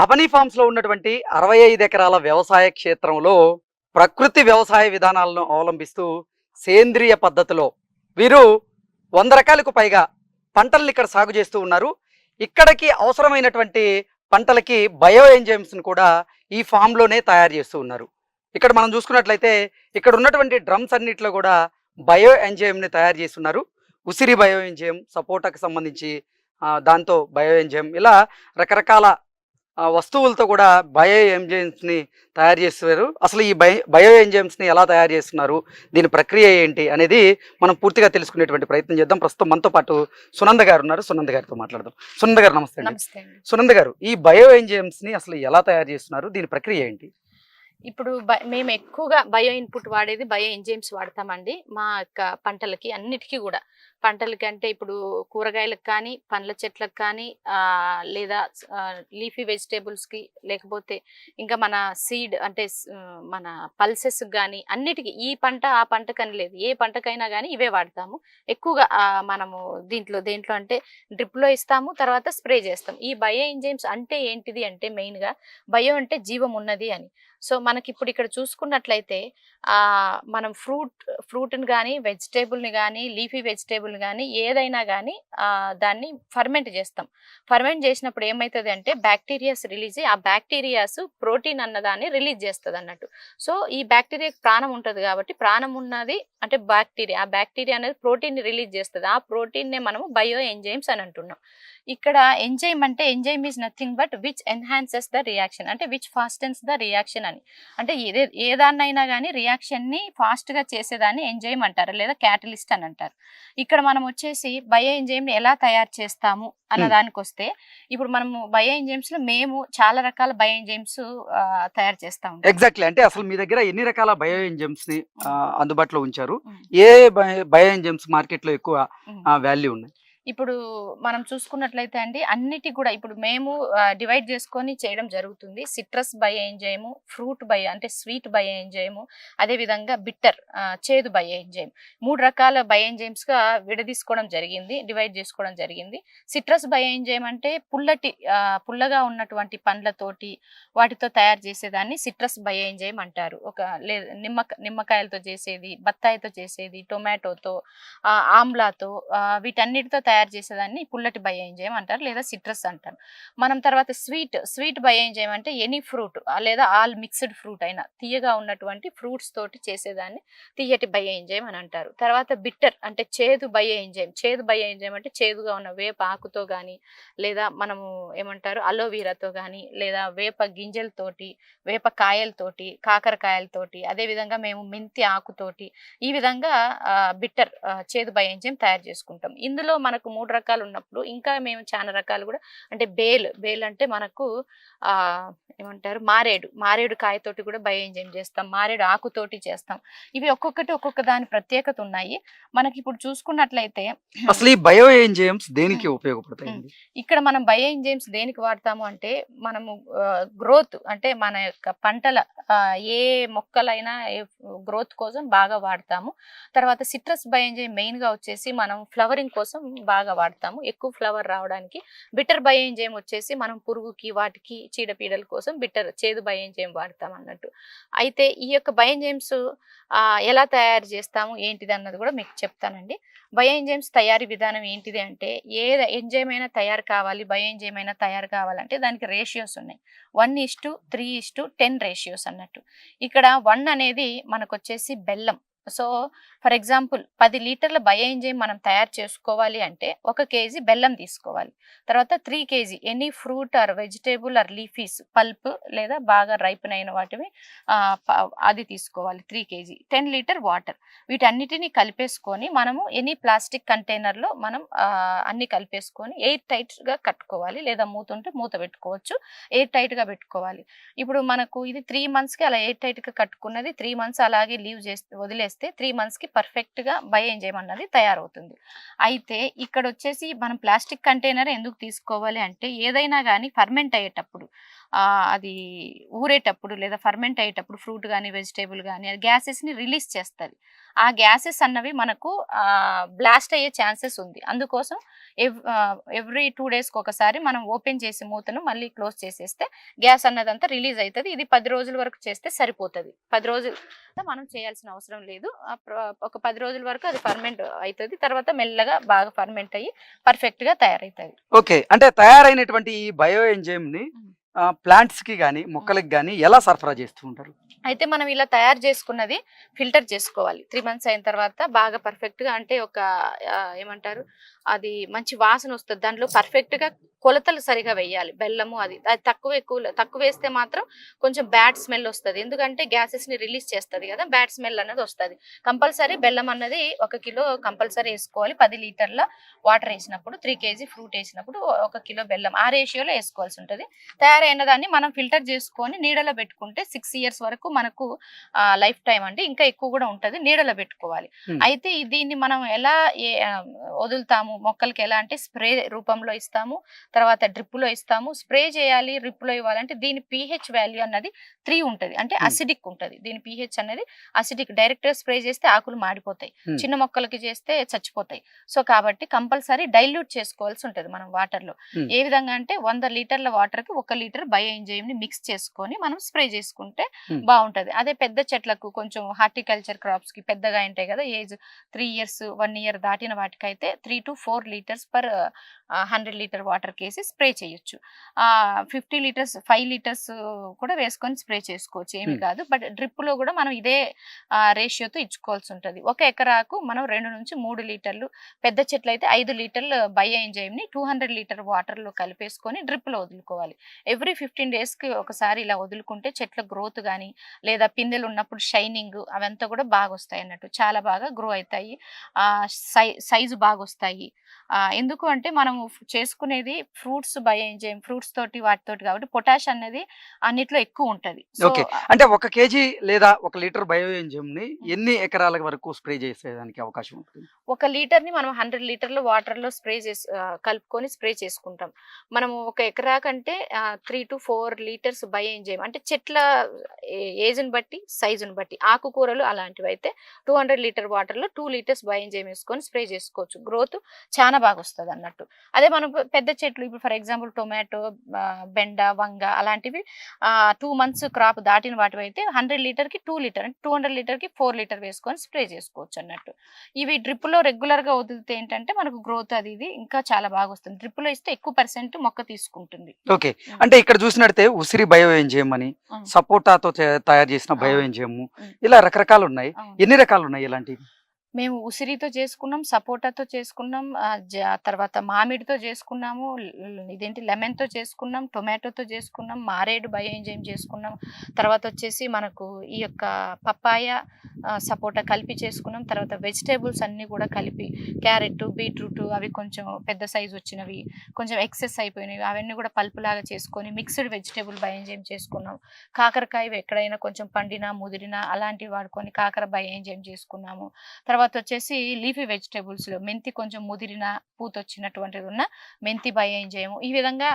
అవని ఫార్మ్స్లో ఉన్నటువంటి అరవై ఐదు ఎకరాల వ్యవసాయ క్షేత్రంలో ప్రకృతి వ్యవసాయ విధానాలను అవలంబిస్తూ సేంద్రియ పద్ధతిలో వీరు వంద రకాలకు పైగా పంటల్ని ఇక్కడ సాగు చేస్తూ ఉన్నారు. ఇక్కడికి అవసరమైనటువంటి పంటలకి బయో ఎంజైమ్స్ని కూడా ఈ ఫామ్లోనే తయారు చేస్తూ ఉన్నారు. ఇక్కడ మనం చూసుకున్నట్లయితే ఇక్కడ ఉన్నటువంటి డ్రమ్స్ అన్నిటిలో కూడా బయో ఎంజైమ్ని తయారు చేస్తున్నారు. ఉసిరి బయో ఎంజైమ్ సపోటాకు సంబంధించి దాంతో బయో ఎంజైమ్ ఇలా రకరకాల వస్తువులతో కూడా బయో ఎంజైమ్స్ని తయారు చేస్తున్నారు అసలు ఈ బయో బయో ఎంజైమ్స్ని ఎలా తయారు చేస్తున్నారు? దీని ప్రక్రియ ఏంటి అనేది మనం పూర్తిగా తెలుసుకునేటువంటి ప్రయత్నం చేద్దాం. ప్రస్తుతం మనతో పాటు సునంద గారు ఉన్నారు. సునంద గారితో మాట్లాడదాం. సునంద గారు నమస్తే అండి. నమస్తే అండి. సునంద గారు ఈ బయో ఎంజైమ్స్ని అసలు ఎలా తయారు చేస్తున్నారు? దీని ప్రక్రియ ఏంటి? ఇప్పుడు బ- మేము ఎక్కువగా బయో ఇన్పుట్ వాడేది బయో ఎంజైమ్స్ వాడతామండి మా యొక్క పంటలకి అన్నిటికీ కూడా. పంటలకి అంటే ఇప్పుడు కూరగాయలకు కానీ పండ్ల చెట్లకు కానీ లేదా లీఫీ వెజిటేబుల్స్కి లేకపోతే ఇంకా మన సీడ్ అంటే మన పల్సెస్ కానీ అన్నిటికీ ఈ పంట ఆ పంటకని లేదు. ఏ పంటకైనా కానీ ఇవే వాడతాము. ఎక్కువగా మనము దీంట్లో దేంట్లో అంటే డ్రిప్లో ఇస్తాము తర్వాత స్ప్రే చేస్తాం ఈ బయో ఎంజైమ్స్ అంటే ఏంటిది అంటే మెయిన్గా బయో అంటే జీవం ఉన్నది అని. సో మనకి ఇప్పుడు ఇక్కడ చూసుకున్నట్లయితే మనం ఫ్రూట్ ఫ్రూట్ని కానీ వెజిటేబుల్ని కానీ లీఫీ వెజిటేబుల్ని కానీ ఏదైనా కానీ దాన్ని ఫర్మెంట్ చేస్తాం. ఫర్మెంట్ చేసినప్పుడు ఏమవుతుంది అంటే బ్యాక్టీరియాస్ రిలీజ్ అయ్యి ఆ బ్యాక్టీరియాస్ ప్రోటీన్ అన్నదాన్ని రిలీజ్ చేస్తుంది అన్నట్టు సో ఈ బ్యాక్టీరియాకి ప్రాణం ఉంటుంది కాబట్టి ప్రాణం ఉన్నది అంటే బ్యాక్టీరియా. ఆ బ్యాక్టీరియా అనేది ప్రోటీన్ రిలీజ్ చేస్తుంది. ఆ ప్రోటీన్నే మనము బయో ఎంజైమ్స్ అని అంటున్నాం. ఇక్కడ ఎంజైమ్ అంటే enzyme is nothing but which enhances the reaction అంటే విచ్ ఫాస్టెన్స్ ద రియాక్షన్ అని. అంటే ఏదే ఏ దాన్నైనా కానీ రియాక్షన్ని ఫాస్ట్గా చేసేదాన్ని ఎంజైమ్ అంటారు లేదా క్యాటలిస్ట్ అని అంటారు. ఇక్కడ మనం వచ్చేసి బయో ఎంజైమ్ని ఎలా తయారు చేస్తాము అన్న Hmm. దానికి వస్తే ఇప్పుడు మనము బయో ఎంజైమ్స్లో మేము చాలా రకాల బయో ఎంజైమ్స్ తయారు చేస్తా ఎగ్జాక్ట్లీ అంటే అసలు మీ దగ్గర ఎన్ని రకాల బయో ఎంజైమ్స్ని ఆ, అందుబాటులో ఉంచారు? ఉమ్. ఏ బయో ఎంజైమ్స్ మార్కెట్లో ఎక్కువ. వాల్యూ ఉన్నాయి? ఇప్పుడు మనం చూసుకున్నట్లయితే అండి అన్నిటి కూడా ఇప్పుడు మేము డివైడ్ చేసుకొని చేయడం జరుగుతుంది. సిట్రస్ బయ ఎంజైము ఫ్రూట్ బయ అంటే స్వీట్ బయ ఎంజైము అదేవిధంగా బిట్టర్ చేదు బయ ఎంజైమ్ మూడు రకాల బయ ఎంజైమ్స్గా విడదీసుకోవడం జరిగింది డివైడ్ చేసుకోవడం జరిగింది. సిట్రస్ బయ ఎంజైమ్ అంటే పుల్లటి పుల్లగా ఉన్నటువంటి పండ్లతోటి వాటితో తయారు చేసేదాన్ని సిట్రస్ బయ ఎంజైమ్ అంటారు. ఒక లే నిమ్మక నిమ్మకాయలతో చేసేది బత్తాయితో చేసేది టొమాటోతో ఆమ్లాతో వీటన్నిటితో తయారు చేసేదాన్ని పుల్లటి బయ అంటారు లేదా సిట్రస్ అంటారు. మనం తర్వాత స్వీట్ స్వీట్ బయ ఎంజైమ్ అంటే ఎనీ ఫ్రూట్ లేదా ఆల్ మిక్స్డ్ ఫ్రూట్ అయినా తీయగా ఉన్నటువంటి ఫ్రూట్స్ తోటి చేసేదాన్ని తీయటి బయ ఎంజైమ్ అని అంటారు. తర్వాత బిట్టర్ అంటే చేదు బయ ఎంజైమ్ చేదు బయ ఎంజైమ్ అంటే చేదుగా ఉన్న వేప ఆకుతో కానీ లేదా మనము ఏమంటారు అలోవీరాతో కానీ లేదా వేప గింజలతోటి వేప కాయలతోటి కాకరకాయలతోటి అదేవిధంగా మేము మెంతి ఆకుతోటి ఈ విధంగా బిట్టర్ చేదు బయ ఎంజైమ్ తయారు చేసుకుంటాం. ఇందులో మనకు మూడు రకాలు ఉన్నప్పుడు ఇంకా మేము చాలా రకాలు కూడా అంటే బేల్ బేల్ అంటే మనకు ఆ ఏమంటారు మారేడు మారేడు కాయతోటి కూడా బయ ఎంజైమ్ చేస్తాం మారేడు ఆకుతోటి చేస్తాం. ఇవి ఒక్కొక్కటి ఒక్కొక్క దాని ప్రత్యేకత ఉన్నాయి. మనకి ఇప్పుడు చూసుకున్నట్లయితే అసలు ఈ బయో ఎంజైమ్స్ దేనికి ఉపయోగపడతాయండి? ఇక్కడ మనం బయో ఎంజైమ్స్ దేనికి వాడతాము అంటే మనము గ్రోత్ అంటే మన యొక్క పంటల ఏ మొక్కలైనా గ్రోత్ కోసం బాగా వాడతాము. తర్వాత సిట్రస్ బయో ఎంజైమ్ మెయిన్గా వచ్చేసి మనం ఫ్లవరింగ్ కోసం బాగా వాడతాము. ఎక్కువ ఫ్లవర్ రావడానికి బిటర్ బయో ఎంజైమ్ వచ్చేసి మనం పురుగుకి వాటికి చీడపీడల కోసం బిటర్ చేదు బయో ఎంజైమ్ వాడతాం అన్నట్టు. అయితే ఈ యొక్క బయోఎంజైమ్స్ ఎలా తయారు చేస్తాము ఏంటిది అన్నది కూడా మీకు చెప్తానండి. బయోఎంజైమ్స్ తయారీ విధానం ఏంటిది అంటే ఏ ఎంజైమ్ అయినా తయారు కావాలి బయో ఎంజైమ్ అయినా తయారు కావాలంటే దానికి రేషియోస్ ఉన్నాయి. One is to three is to ten ratios అన్నట్టు. ఇక్కడ వన్ అనేది మనకు వచ్చేసి బెల్లం. సో ఫర్ ఎగ్జాంపుల్ పది లీటర్ల బయో ఎంజైమ్ మనం తయారు చేసుకోవాలి అంటే ఒక కేజీ బెల్లం తీసుకోవాలి. తర్వాత three KG any fruit or vegetable or leafies pulp లేదా బాగా రైపన్ అయిన వాటివి అది తీసుకోవాలి three KG. Ten litre water. వీటన్నిటిని కలిపేసుకొని మనము ఎనీ ప్లాస్టిక్ కంటైనర్లో మనం అన్ని కలిపేసుకొని ఎయిర్ టైట్గా కట్టుకోవాలి లేదా మూత ఉంటే మూత పెట్టుకోవచ్చు. ఎయిర్ టైట్గా పెట్టుకోవాలి. ఇప్పుడు మనకు ఇది త్రీ మంత్స్కి అలా ఎయిర్ టైట్గా కట్టుకున్నది త్రీ మంత్స్ అలాగే లీవ్ చేస్తే వదిలేస్తే త్రీ మంత్స్కి పర్ఫెక్ట్గా బయోఎంజైమ్ అన్నది తయారవుతుంది. అయితే ఇక్కడ వచ్చేసి మనం ప్లాస్టిక్ కంటైనర్ ఎందుకు తీసుకోవాలి అంటే ఏదైనా కానీ ఫర్మెంట్ అయ్యేటప్పుడు అది ఊరేటప్పుడు లేదా ఫర్మెంట్ అయ్యేటప్పుడు ఫ్రూట్ కానీ వెజిటేబుల్ కానీ గ్యాసెస్ని రిలీజ్ చేస్తుంది. ఆ గ్యాసెస్ అన్నవి మనకు బ్లాస్ట్ అయ్యే ఛాన్సెస్ ఉంది. అందుకోసం ఎవ్రీ టూ డేస్కి ఒకసారి మనం ఓపెన్ చేసి మూతను మళ్ళీ క్లోజ్ చేసేస్తే గ్యాస్ అన్నదంతా రిలీజ్ అవుతుంది ఇది పది రోజుల వరకు చేస్తే సరిపోతుంది. పది రోజులు మనం చేయాల్సిన అవసరం లేదు. ఒక పది రోజుల వరకు అది ఫర్మెంట్ అవుతుంది తర్వాత మెల్లగా బాగా ఫర్మెంట్ అయ్యి పర్ఫెక్ట్గా తయారవుతుంది ఓకే. అంటే తయారైనటువంటి ఈ బయో ఎంజైమ్ ని మ్మ్. ప్లాంట్స్కి గానీ మొక్కలకి గానీ ఎలా సరఫరా చేస్తూ ఉంటారు? అయితే మనం ఇలా తయారు చేసుకున్నది ఫిల్టర్ చేసుకోవాలి. త్రీ మంత్స్ అయిన తర్వాత బాగా పర్ఫెక్ట్గా అంటే ఒక ఏమంటారు? అది మంచి వాసన వస్తుంది. దాంట్లో పర్ఫెక్ట్గా కొలతలు సరిగా వేయాలి. బెల్లము అది అది తక్కువ ఎక్కువ తక్కువ వేస్తే మాత్రం కొంచెం బ్యాడ్ స్మెల్ వస్తుంది. ఎందుకంటే గ్యాసెస్ని రిలీజ్ చేస్తుంది కదా బ్యాడ్ స్మెల్ అనేది వస్తుంది. కంపల్సరీ బెల్లం అన్నది ఒక కిలో కంపల్సరీ వేసుకోవాలి. పది లీటర్ల వాటర్ వేసినప్పుడు త్రీ కేజీ ఫ్రూట్ వేసినప్పుడు ఒక కిలో బెల్లం. ఆ రేషియోలో వేసుకోవాల్సి ఉంటుంది. తయారైన దాన్ని మనం ఫిల్టర్ చేసుకొని నీడలో పెట్టుకుంటే సిక్స్ ఇయర్స్ వరకు మనకు లైఫ్ టైం అండి. ఇంకా ఎక్కువ కూడా ఉంటుంది. నీడలో పెట్టుకోవాలి. అయితే దీన్ని మనం ఎలా వదులుతాము? మొక్కలకి ఎలా అంటే స్ప్రే రూపంలో ఇస్తాము? తర్వాత drip లో ఇస్తాము. స్ప్రే చేయాలి drip లో ఇవ్వాలంటే దీని పిహెచ్ వాల్యూ అన్నది త్రీ ఉంటుంది. అంటే. అసిడిక్ ఉంటుంది. దీని పిహెచ్ అనేది అసిడిక్ డైరెక్ట్గా స్ప్రే చేస్తే ఆకులు మాడిపోతాయి. చిన్న మొక్కలకి చేస్తే చచ్చిపోతాయి. సో కాబట్టి కంపల్సరీ డైల్యూట్ చేసుకోవాల్సి ఉంటుంది మనం వాటర్లో. Hmm. ఏ విధంగా అంటే వంద లీటర్ల వాటర్కి ఒక లీటర్ బయో ఎంజైమ్ని మిక్స్ చేసుకొని మనం స్ప్రే చేసుకుంటే. బాగుంటది. అదే పెద్ద చెట్లకు కొంచెం హార్టికల్చర్ క్రాప్స్కి పెద్దగా ఉంటాయి కదా age three years one year దాటిన వాటికైతే three to four litres per hundred litre water కేసి స్ప్రే చేయొచ్చు. ఫిఫ్టీ లీటర్స్ ఫైవ్ లీటర్స్ కూడా వేసుకొని స్ప్రే చేసుకోవచ్చు. ఏమి. కాదు. బట్ డ్రిప్లో కూడా మనం ఇదే రేషియోతో ఇచ్చుకోవాల్సి ఉంటుంది. ఒక ఎకరాకు మనం రెండు నుంచి మూడు లీటర్లు పెద్ద చెట్లు అయితే ఐదు లీటర్లు బయో ఎంజైమ్ని టూ హండ్రెడ్ లీటర్ వాటర్లో కలిపేసుకొని డ్రిప్లో వదులుకోవాలి. ఎవ్రీ ఫిఫ్టీన్ డేస్కి ఒకసారి ఇలా వదులుకుంటే చెట్ల గ్రోత్ కానీ లేదా పిందెలు ఉన్నప్పుడు షైనింగ్ అవంతా కూడా బాగా వస్తాయి అన్నట్టు. చాలా బాగా గ్రో అవుతాయి సై సైజు బాగా వస్తాయి ఎందుకు అంటే మనం చేసుకునేది ఫ్రూట్స్ బయో ఎంజైమ్ ఫ్రూట్స్ తోటి వాటితోటి కాబట్టి పొటాష్ అనేది అన్నిట్లో ఎక్కువ ఉంటది. Okay. అంటే ఒక కేజీ లేదా ఒక లీటర్ బయో ని ఎన్ని ఎకరాల వరకు స్ప్రే చేసేదానికి అవకాశం ఉంటుంది? ఒక లీటర్ని మనం హండ్రెడ్ లీటర్లు వాటర్లో స్ప్రే చేసి కలుపుకొని స్ప్రే చేసుకుంటాం. మనము ఒక ఎకరా కంటే three to four litres bio enzyme అంటే చెట్ల ఏజ్ని బట్టి సైజుని బట్టి. ఆకుకూరలు అలాంటివి అయితే టూ హండ్రెడ్ లీటర్ వాటర్లో టూ లీటర్స్ బై ఎంజైమ్ వేసుకొని స్ప్రే చేసుకోవచ్చు. గ్రోత్ చాలా బాగా వస్తుంది అన్నట్టు అదే మనం పెద్ద చెట్లు ఇప్పుడు ఫర్ ఎగ్జాంపుల్ టొమాటో బెండ వంగ అలాంటివి టూ మంత్స్ క్రాప్ దాటిన వాటివి అయితే హండ్రెడ్ లీటర్కి టూ లీటర్ అంటే టూ హండ్రెడ్ లీటర్కి ఫోర్ లీటర్ వేసుకొని స్ప్రే చేసుకోవచ్చు అన్నట్టు ఇవి డ్రిప్లో రెగ్యులర్గా వదిలితే ఏంటంటే మనకు గ్రోత్ అది ఇది ఇంకా చాలా బాగా వస్తుంది డ్రిప్లో ఇస్తే ఎక్కువ పర్సెంట్ మొక్క తీసుకుంటుంది. ఓకే. అంటే ఇక్కడ చూసినట్టే ఉసిరి బయో ఎంజైమ్ అని. సపోటాతో తయారు చేసిన బయో అవును. ఎంజైమ్ ఉమ్. ఇలా రకరకాలు ఉన్నాయి. ఎన్ని రకాలు ఉన్నాయి ఇలాంటివి మేము ఉసిరితో చేసుకున్నాం సపోటాతో చేసుకున్నాం తర్వాత మామిడితో చేసుకున్నాము ఇదేంటి లెమన్తో చేసుకున్నాం టొమాటోతో చేసుకున్నాం మారేడు బయో చేసుకున్నాం. తర్వాత వచ్చేసి మనకు ఈ యొక్క పప్పాయ సపోటా కలిపి చేసుకున్నాం. తర్వాత వెజిటేబుల్స్ అన్నీ కూడా కలిపి క్యారెట్ బీట్రూట్ అవి కొంచెం పెద్ద సైజు వచ్చినవి కొంచెం ఎక్సెస్ అయిపోయినవి అవన్నీ కూడా పల్పులాగా చేసుకొని మిక్స్డ్ వెజిటేబుల్ బయో చేసుకున్నాం. కాకరకాయ ఎక్కడైనా కొంచెం పండినా ముదిరినా అలాంటివి వాడుకొని కాకర బయో చేసుకున్నాము. తర్వాత తర్వాత వచ్చేసి లీఫీ వెజిటేబుల్స్లో మెంతి కొంచెం ముదిరిన పూత వచ్చినటువంటిది ఉన్న మెంతి బయో ఎంజైమ్ ఈ విధంగా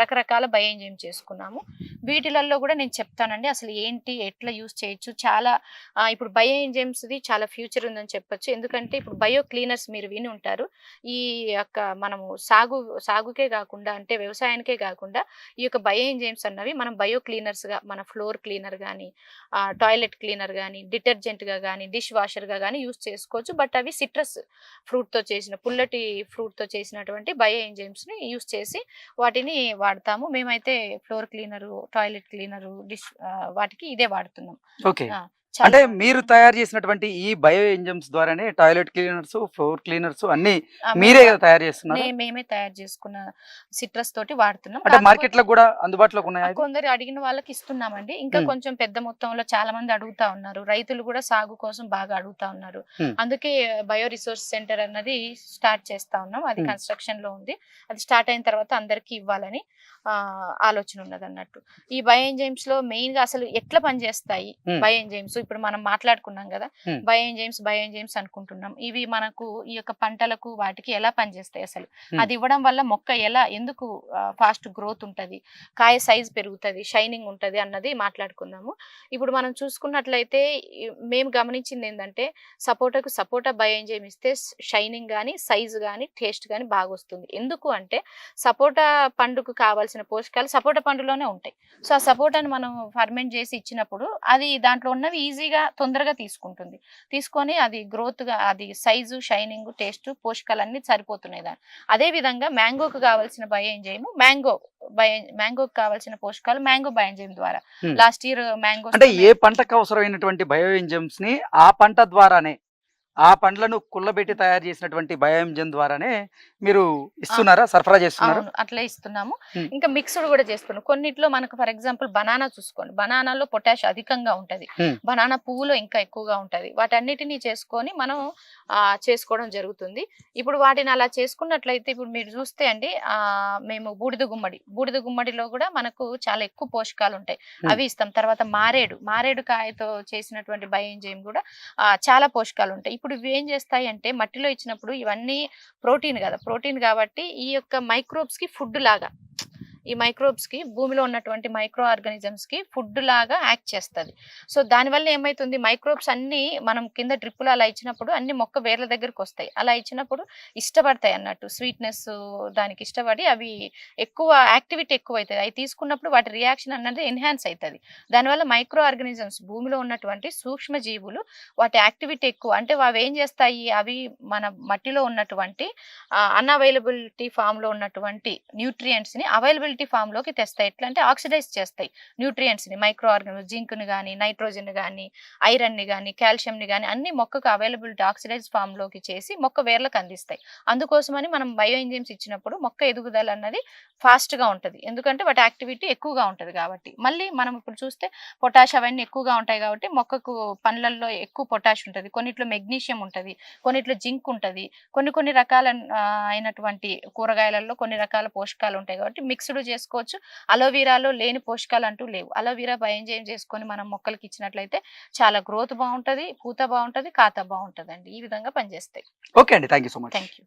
రకరకాల బయో ఎంజైమ్ చేసుకున్నాము. వీటిలలో కూడా నేను చెప్తానండి. అసలు ఏంటి ఎట్లా యూస్ చేయొచ్చు? చాలా ఇప్పుడు బయో చాలా ఫ్యూచర్ ఉందని చెప్పొచ్చు. ఎందుకంటే ఇప్పుడు బయో క్లీనర్స్ మీరు విని ఉంటారు. ఈ యొక్క మనము సాగు సాగుకే కాకుండా అంటే వ్యవసాయానికే కాకుండా ఈ యొక్క బయో ఎంజైమ్స్ అన్నవి మనం బయో క్లీనర్స్గా మన ఫ్లోర్ క్లీనర్ కానీ టాయిలెట్ క్లీనర్ కానీ డిటర్జెంట్గా కానీ డిష్ వాషర్గా కానీ యూస్ చేసుకోవచ్చు. బట్ అవి సిట్రస్ ఫ్రూట్తో చేసిన పుల్లటి ఫ్రూట్తో చేసినటువంటి బయో ఎంజైమ్స్ని యూస్ చేసి వాటిని వాడతాము. మేమైతే floor cleaner toilet cleaner dish వాటికి ఇదే వాడుతున్నాం. ఓకే. అంటే. మీరు తయారు చేసినటువంటి ఈ బయో ఎంజైమ్స్ ద్వారానే టాయిలెట్ క్లీనర్స్ ఫ్లోర్ క్లీనర్స్ అన్ని మీరే తయారు చేస్తున్నారు మేమే తయారు చేసుకున్న సిట్రస్ తోటి వాడుతున్నాం అంటే మార్కెట్లో కూడా అందుబాటులోకి ఉన్నాయా? కొందరు అడిగిన వాళ్ళకి ఇస్తున్నామండి ఇంకా. కొంచెం పెద్ద మొత్తంలో చాలా మంది అడుగుతా ఉన్నారు రైతులు కూడా సాగు కోసం బాగా అడుగుతా ఉన్నారు. అందుకే బయో రిసోర్స్ సెంటర్ అన్నది స్టార్ట్ చేస్తా ఉన్నాం అది. కన్స్ట్రక్షన్లో ఉంది అది స్టార్ట్ అయిన తర్వాత అందరికీ ఇవ్వాలని ఆలోచన ఉన్నది అన్నట్టు ఈ బయో ఎంజైమ్స్లో మెయిన్గా అసలు ఎట్లా పనిచేస్తాయి. బయో ఎంజైమ్స్ ఇప్పుడు మనం మాట్లాడుకున్నాం కదా. బయోఎంజైమ్స్ బయోఎంజైమ్స్ అనుకుంటున్నాం. ఇవి మనకు ఈ యొక్క పంటలకు వాటికి ఎలా పనిచేస్తాయి అసలు. అది ఇవ్వడం వల్ల మొక్క ఎలా ఎందుకు ఫాస్ట్ గ్రోత్ ఉంటది? కాయ సైజ్ పెరుగుతుంది షైనింగ్ ఉంటది అన్నది మాట్లాడుకుందాము. ఇప్పుడు మనం చూసుకున్నట్లయితే మేము గమనించింది ఏంటంటే సపోటాకు సపోటా బయోఎంజైమ్ ఇస్తే షైనింగ్ కానీ సైజ్ కానీ టేస్ట్ కానీ బాగా వస్తుంది. ఎందుకు అంటే సపోటా పండుకు కావాల్సిన పోషకాలు సపోటా పండులోనే ఉంటాయి. సో ఆ సపోటాని మనం ఫర్మెంట్ చేసి ఇచ్చినప్పుడు అది దాంట్లో ఉన్నవి ఈజీగా తొందరగా తీసుకుంటుంది. తీసుకొని అది growth గా అది సైజు షైనింగ్ టేస్ట్ పోషకాలు అన్ని సరిపోతున్నాయి దాని. అదే విధంగా మ్యాంగోకి కావాల్సిన బయోఎంజైమ్ మ్యాంగో బయో మ్యాంగోకి కావాల్సిన పోషకాలు మ్యాంగో బయోఎంజైమ్ ద్వారా. లాస్ట్ ఇయర్ మ్యాంగో అంటే ఏ పంటకు అవసరమైనటువంటి బయో ఎంజమ్స్ని ఆ పంట ద్వారానే ఆ పండ్లను కుళ్ళబెట్టి తయారు చేసినటువంటి బయో ఎంజమ్ ద్వారానే మీరు ఇస్తున్నారా? సరఫరా చేస్తున్నారు? అట్లా ఇస్తున్నాము. ఇంకా మిక్స్డ్ కూడా చేస్తున్నాం కొన్నిట్లో మనకు ఫర్ ఎగ్జాంపుల్ బనానా చూసుకోండి. బనానాలో పొటాష్ అధికంగా ఉంటది. బనానా పువ్వులో ఇంకా ఎక్కువగా ఉంటది. వాటన్నిటిని చేసుకొని మనం ఆ చేసుకోవడం జరుగుతుంది. ఇప్పుడు వాటిని అలా చేసుకున్నట్లయితే ఇప్పుడు మీరు చూస్తే అండి ఆ మేము బూడిద గుమ్మడి బూడిద గుమ్మడిలో కూడా మనకు చాలా ఎక్కువ పోషకాలు ఉంటాయి. అవి ఇస్తాం. తర్వాత మారేడు మారేడు కాయతో చేసినటువంటి బయోఎంజైమ్ కూడా చాలా పోషకాలు ఉంటాయి. ఇప్పుడు ఇవి ఏం చేస్తాయి అంటే మట్టిలో ఇచ్చినప్పుడు ఇవన్నీ ప్రోటీన్ కదా ప్రోటీన్ కాబట్టి ఈ యొక్క మైక్రోబ్స్కి ఫుడ్ లాగా. ఈ మైక్రోబ్స్కి భూమిలో ఉన్నటువంటి మైక్రో ఆర్గానిజమ్స్కి ఫుడ్ లాగా యాక్ట్ చేస్తుంది. సో దానివల్ల ఏమైతుంది? మైక్రోబ్స్ అన్ని మనం కింద డ్రిప్పులు అలా ఇచ్చినప్పుడు అన్ని మొక్క వేర్ల దగ్గరికి వస్తాయి. అలా ఇచ్చినప్పుడు ఇష్టపడతాయి అన్నట్టు. స్వీట్నెస్ దానికి ఇష్టపడి అవి ఎక్కువ యాక్టివిటీ ఎక్కువ అవుతుంది అవి తీసుకున్నప్పుడు వాటి రియాక్షన్ అన్నది ఎన్హాన్స్ అవుతుంది దానివల్ల మైక్రో ఆర్గానిజమ్స్ భూమిలో ఉన్నటువంటి సూక్ష్మ జీవులు వాటి యాక్టివిటీ ఎక్కువ. అంటే అవి ఏం చేస్తాయి? అవి మన మట్టిలో ఉన్నటువంటి అన్అవైలబిలిటీ ఫామ్లో ఉన్నటువంటి న్యూట్రియంట్స్ని అవైలబిలిటీ ఫామ్లోకి తెస్తాయి. ఎట్లా అంటే ఆక్సిడైజ్ చేస్తాయి. న్యూట్రియంట్స్ని మైక్రో ఆర్గానిజం జింక్ని కానీ నైట్రోజన్ కానీ ఐరన్ని కానీ కాల్షియం ని కానీ అన్ని మొక్కకు అవైలబిలిటీ ఆక్సిడైజ్ ఫామ్లోకి చేసి మొక్క వేర్లకు అందిస్తాయి. అందుకోసమని మనం బయో ఎంజైమ్స్ ఇచ్చినప్పుడు మొక్క ఎదుగుదల అన్నది ఫాస్ట్గా ఉంటుంది. ఎందుకంటే వాటి యాక్టివిటీ ఎక్కువగా ఉంటుంది కాబట్టి. మళ్ళీ మనం ఇప్పుడు చూస్తే పొటాష్ అవన్నీ ఎక్కువగా ఉంటాయి కాబట్టి మొక్కకు పండ్లల్లో ఎక్కువ పొటాష్ ఉంటుంది. కొన్నిట్లో మెగ్నీషియం ఉంటుంది. కొన్నిట్లో జింక్ ఉంటుంది. కొన్ని కొన్ని రకాల అయినటువంటి కూరగాయలలో కొన్ని రకాల పోషకాలు ఉంటాయి కాబట్టి మిక్స్డ్ చేసుకోవచ్చు. అలోవీరాలో లేని పోషకాలు అంటూ లేవు. అలోవీరా బయోఎంజైమ్ చేసుకొని మనం మొక్కలకి ఇచ్చినట్లయితే చాలా గ్రోత్ బాగుంటది పూత బాగుంటది కాత బాగుంటది ఈ విధంగా పనిచేస్తాయి. ఓకే అండి. Thank so much. థ్యాంక్